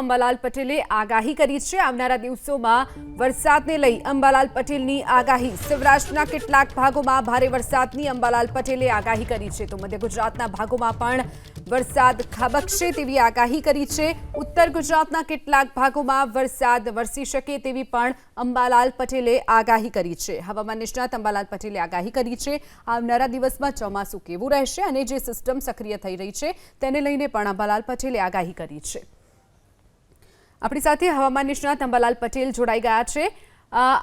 અંબાલાલ પટેલે આગાહી કરી છે. આવનારા દિવસોમાં વરસાદને લઈ અંબાલાલ પટેલની આગાહી. સૌરાષ્ટ્રના કેટલાક ભાગોમાં ભારે વરસાદની અંબાલાલ પટેલે આગાહી કરી છે. તો મધ્ય ગુજરાતના ભાગોમાં પણ વરસાદ ખાબકશે તેવી આગાહી કરી છે. ઉત્તર ગુજરાતના કેટલાક ભાગોમાં વરસાદ વરસી શકે તેવી પણ અંબાલાલ પટેલે આગાહી કરી છે. હવામાન નિષ્ણાત અંબાલાલ પટેલે આગાહી કરી છે. આવનારા દિવસમાં ચોમાસું કેવું રહેશે અને જે સિસ્ટમ સક્રિય થઈ રહી છે તેને લઈને પણ અંબાલાલ પટેલે આગાહી કરી છે. આપણી સાથે હવામાન નિષ્ણાત અંબાલાલ પટેલ જોડાઈ ગયા છે.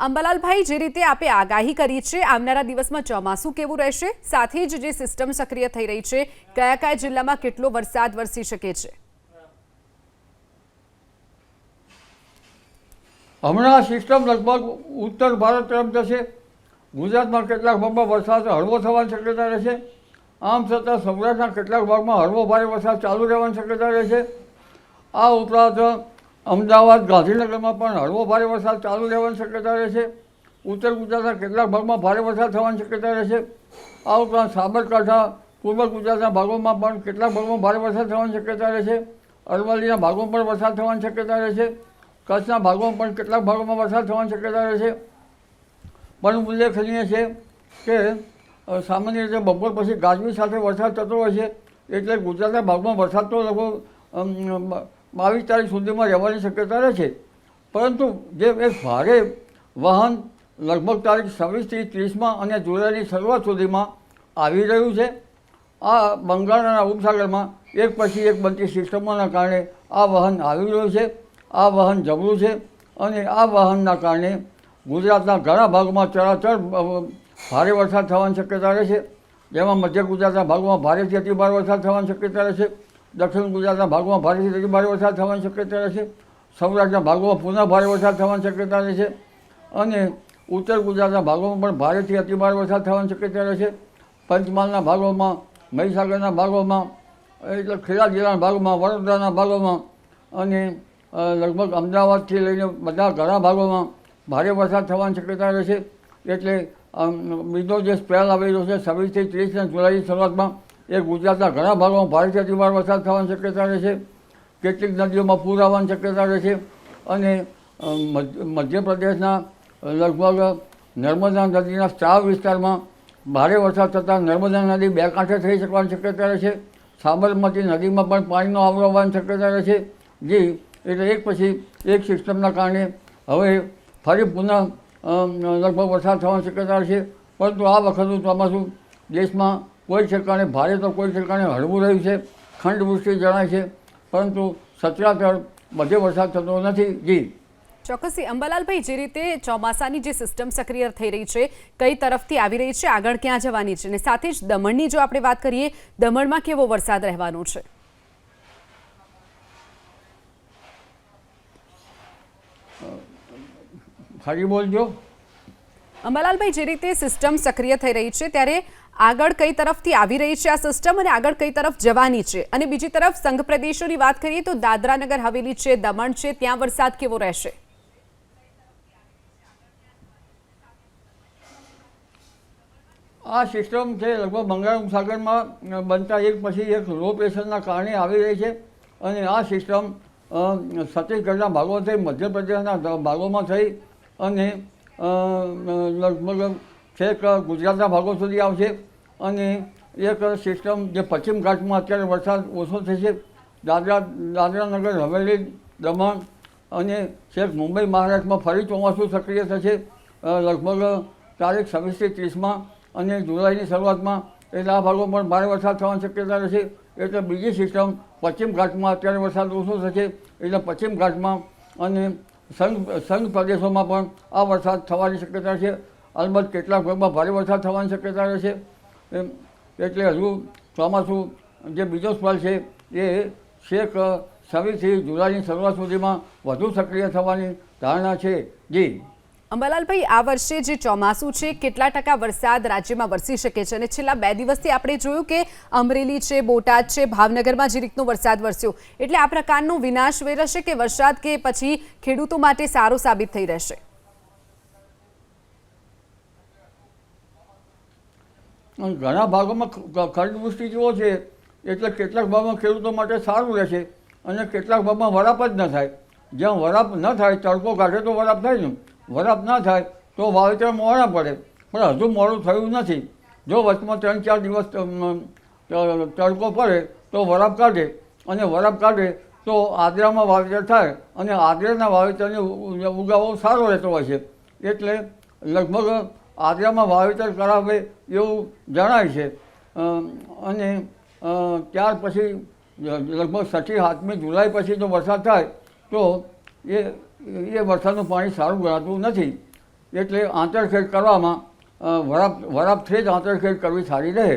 અંબાલાલભાઈ, જે રીતે આપે આગાહી કરી છે, આવનારા દિવસમાં ચોમાસું કેવું રહેશે? સાથે જ જે સિસ્ટમ સક્રિય થઈ રહી છે, કયા કયા જિલ્લામાં કેટલો વરસાદ વરસી શકે છે? હમણાં સિસ્ટમ લગભગ ઉત્તર ભારત તરફ જશે. ગુજરાતમાં કેટલાક ભાગમાં વરસાદ હળવો થવાની શક્યતા રહેશે. આમ છતાં સૌરાષ્ટ્રના કેટલાક ભાગમાં હળવો ભારે વરસાદ ચાલુ રહેવાની શક્યતા રહેશે. આ ઉપરાંત અમદાવાદ ગાંધીનગરમાં પણ હળવો ભારે વરસાદ ચાલુ રહેવાની શક્યતા રહેશે ઉત્તર ગુજરાતના કેટલાક ભાગમાં ભારે વરસાદ થવાની શક્યતા રહેશે આ ઉપરાંત સાબરકાંઠા, પૂર્વ ગુજરાતના ભાગોમાં પણ કેટલાક ભાગોમાં ભારે વરસાદ થવાની શક્યતા રહેશે અરવલ્લીના ભાગોમાં પણ વરસાદ થવાની શક્યતા રહેશે કચ્છના ભાગોમાં પણ કેટલાક ભાગોમાં વરસાદ થવાની શક્યતા રહેશે પણ ઉલ્લેખનીય છે કે સામાન્ય રીતે બપોર પછી ગાજવી સાથે વરસાદ થતો હોય છે. એટલે ગુજરાતના ભાગમાં વરસાદ તો લગભગ બાવીસ તારીખ સુધીમાં રહેવાની શક્યતા રહે છે. પરંતુ જે એક ભારે વાહન લગભગ તારીખ છવ્વીસથી ત્રીસમાં અને જુલાઈની શરૂઆત સુધીમાં આવી રહ્યું છે. આ બંગાળના ઉપસાગરમાં એક પછી એક બનતી સિસ્ટમોના કારણે આ વાહન આવી રહ્યું છે. આ વાહન જબરું છે અને આ વાહનના કારણે ગુજરાતના ઘણા ભાગોમાં ચરાચર ભારે વરસાદ થવાની શક્યતા રહે છે. જેમાં મધ્ય ગુજરાતના ભાગોમાં ભારેથી અતિભાર વરસાદ થવાની શક્યતા રહેશે દક્ષિણ ગુજરાતના ભાગોમાં ભારેથી ભારે વરસાદ થવાની શક્યતા રહેશે સૌરાષ્ટ્રના ભાગોમાં પુનઃ ભારે વરસાદ થવાની શક્યતા રહેશે અને ઉત્તર ગુજરાતના ભાગોમાં પણ ભારેથી અતિભારે વરસાદ થવાની શક્યતા રહેશે પંચમહાલના ભાગોમાં, મહીસાગરના ભાગોમાં, એટલે ખેડા જિલ્લાના ભાગોમાં, વડોદરાના ભાગોમાં અને લગભગ અમદાવાદથી લઈને બધા ઘણા ભાગોમાં ભારે વરસાદ થવાની શક્યતા રહેશે એટલે બીજો જે સ્પેલ આવી રહ્યો છે, છવ્વીસથી ત્રીસના જુલાઈની શરૂઆતમાં એ ગુજરાતના ઘણા ભાગોમાં ભારેથી અતિભાર વરસાદ થવાની શક્યતા રહેશે કેટલીક નદીઓમાં પૂર આવવાની શક્યતા રહેશે અને મધ્યપ્રદેશના લગભગ નર્મદા નદીના સ્ત્રાવ વિસ્તારમાં ભારે વરસાદ થતાં નર્મદા નદી બે કાંઠે થઈ શકવાની શક્યતા રહેશે સાબરમતી નદીમાં પણ પાણીનો આવરો આવવાની શક્યતા રહેશે જી, એટલે એક પછી એક સિસ્ટમના કારણે હવે ફરી પુનઃ લગભગ વરસાદ થવાની શક્યતા રહેશે પરંતુ આ વખતનું ચોમાસું દેશમાં કોઈ ઠેકાણે ભારે તો કોઈ ઠેકાણે હળવું રહ્યું છે ખંડવૃષ્ટિ જણાય છે પરંતુ સચરાચર બધે વરસાદ થતો નથી. જી. ચોક્કસથી અંબાલાલભાઈ જે રીતે ચોમાસાની જે સિસ્ટમ સક્રિય થઈ રહી છે કઈ તરફથી આવી રહી છે આગળ ક્યાં જવાની છે અને સાથે જ દમણની જો આપણે વાત કરીએ દમણમાં કેવો વરસાદ રહેવાનો છે? ફરી બોલજો. અંબાલાલભાઈ, જે રીતે સિસ્ટમ સક્રિય થઈ રહી છે, ત્યારે આગળ કઈ તરફથી આવી રહી છે આ સિસ્ટમ અને આગળ કઈ તરફ જવાની છે? અને બીજી તરફ સંઘ પ્રદેશોની વાત કરીએ તો દાદરા નગર હવેલી છે, દમણ છે, ત્યાં વરસાદ કેવો રહેશે? આ સિસ્ટમ છે, લગભગ બંગાળ ઉપસાગરમાં બનતા એક પછી એક લો પ્રેશરના કારણે આવી રહી છે અને આ સિસ્ટમ છત્તીસગઢના ભાગો થઈ મધ્યપ્રદેશના ભાગોમાં થઈ અને લગભગ છેક ગુજરાતના ભાગો સુધી આવશે અને એક સિસ્ટમ જે પશ્ચિમ ઘાટમાં અત્યારે વરસાદ ઓછો થશે. દાદરા દાદરા નગર હવેલી, દમણ અને છેક મુંબઈ, મહારાષ્ટ્રમાં ફરી ચોમાસું સક્રિય થશે. લગભગ તારીખ છવ્વીસથી ત્રીસમાં અને જુલાઈની શરૂઆતમાં એટલે આ ભાગો પણ ભારે વરસાદ થવાની શક્યતા રહેશે. એટલે બીજી સિસ્ટમ પશ્ચિમ ઘાટમાં અત્યારે વરસાદ ઓછો થશે. એટલે પશ્ચિમ ઘાટમાં અને સંઘ પ્રદેશોમાં પણ આ વરસાદ થવાની શક્યતા છે. અલબત્ત કેટલાક ભાગમાં ભારે વરસાદ થવાની શક્યતા રહેશે. એટલે હજુ ચોમાસું જે બીજો સ્વાલ છે, એ છેક છવ્વીસથી જુલાઈની શરૂઆત સુધીમાં વધુ સક્રિય થવાની ધારણા છે. જી. અંબાલાલભાઈ, આ વર્ષે જે ચોમાસું છે, કેટલા ટકા વરસાદ રાજ્યમાં વરસી શકે છે? અને છેલ્લા બે દિવસથી આપણે જોયું કે અમરેલી છે, બોટાદ છે, ભાવનગરમાં જે રીતનો વરસાદ વરસ્યો. એટલે આ પ્રકારનો વિનાશ વેરશે કે વરસાદ કે પછી ખેડૂતો માટે સારો સાબિત થઈ રહેશે? ઘણા ભાગોમાં ખંડવૃષ્ટિ જેવો છે, એટલે કેટલાક ભાગમાં ખેડૂતો માટે સારું રહેશે અને કેટલાક ભાગમાં વરાપ જ ન થાય. જ્યાં વરાપ ન થાય, તડકો કાઢે તો વરાપ થાય ને. વરાપ ના થાય તો વાવેતર મોડા પડે. પણ હજુ મોડું થયું નથી. જો વચમાં ત્રણ ચાર દિવસ તડકો પડે તો વરાપ કાઢે. અને વરાપ કાઢે તો આદરામાં વાવેતર થાય અને આદરાના વાવેતરને ઉગાવો સારો રહેતો હોય છે. એટલે લગભગ આદ્રામાં વાવેતર કરાવે એવું જણાય છે. અને ત્યાર પછી લગભગ છઠ્ઠી સાતમી જુલાઈ પછી જો વરસાદ થાય તો એ એ વરસાદનું પાણી સારું ગણાતું નથી એટલે આંતરખેડ કરવામાં વરાપ વરાપથી જ આંતરખેડ કરવી સારી રહે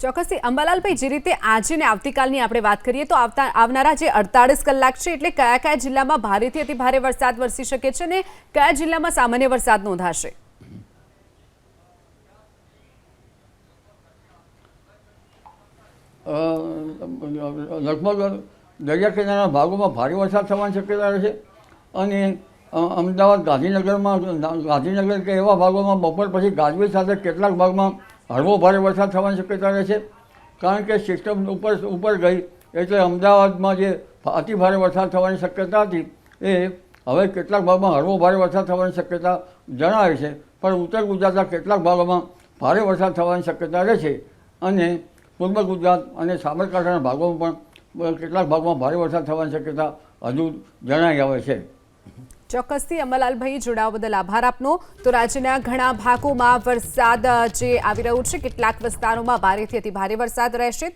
ચોક્કસથી અંબાલાલભાઈ જે રીતે આજે ને આવતીકાલની આપણે વાત કરીએ તો આવતા આવનારા જે અડતાળીસ કલાક છે એટલે કયા કયા જિલ્લામાં ભારેથી અતિ ભારે વરસાદ વરસી શકે છે અને કયા જિલ્લામાં સામાન્ય વરસાદ નોંધાશે લગભગ દરિયા કિનારાના ભાગોમાં ભારે વરસાદ થવાની શક્યતા રહે છે. અને અમદાવાદ ગાંધીનગરમાં, ગાંધીનગર કે એવા ભાગોમાં બપોર પછી ગાજવીજ સાથે કેટલાક ભાગમાં હળવો ભારે વરસાદ થવાની શક્યતા રહે છે. કારણ કે સિસ્ટમ ઉપર ઉપર ગઈ એટલે અમદાવાદમાં જે અતિ ભારે વરસાદ થવાની શક્યતા હતી એ હવે કેટલાક ભાગમાં હળવો ભારે વરસાદ થવાની શક્યતા જણાવે છે. પણ ઉત્તર ગુજરાતના કેટલાક ભાગોમાં ભારે વરસાદ થવાની શક્યતા રહે છે. અને પૂર્વ ગુજરાત અને સાબરકાંઠાના ભાગોમાં પણ કેટલાક ભાગમાં ભારે વરસાદ થવાની શક્યતા હજુ જણાઈ આવે છે. ચોક્કસથી અમલાલભાઈ જોડાવા બદલ આભાર આપનો. તો રાજ્યના ઘણા ભાગોમાં વરસાદ જે આવી રહ્યો છે, કેટલાક વિસ્તારોમાં ભારેથી અતિ ભારે વરસાદ રહેશે.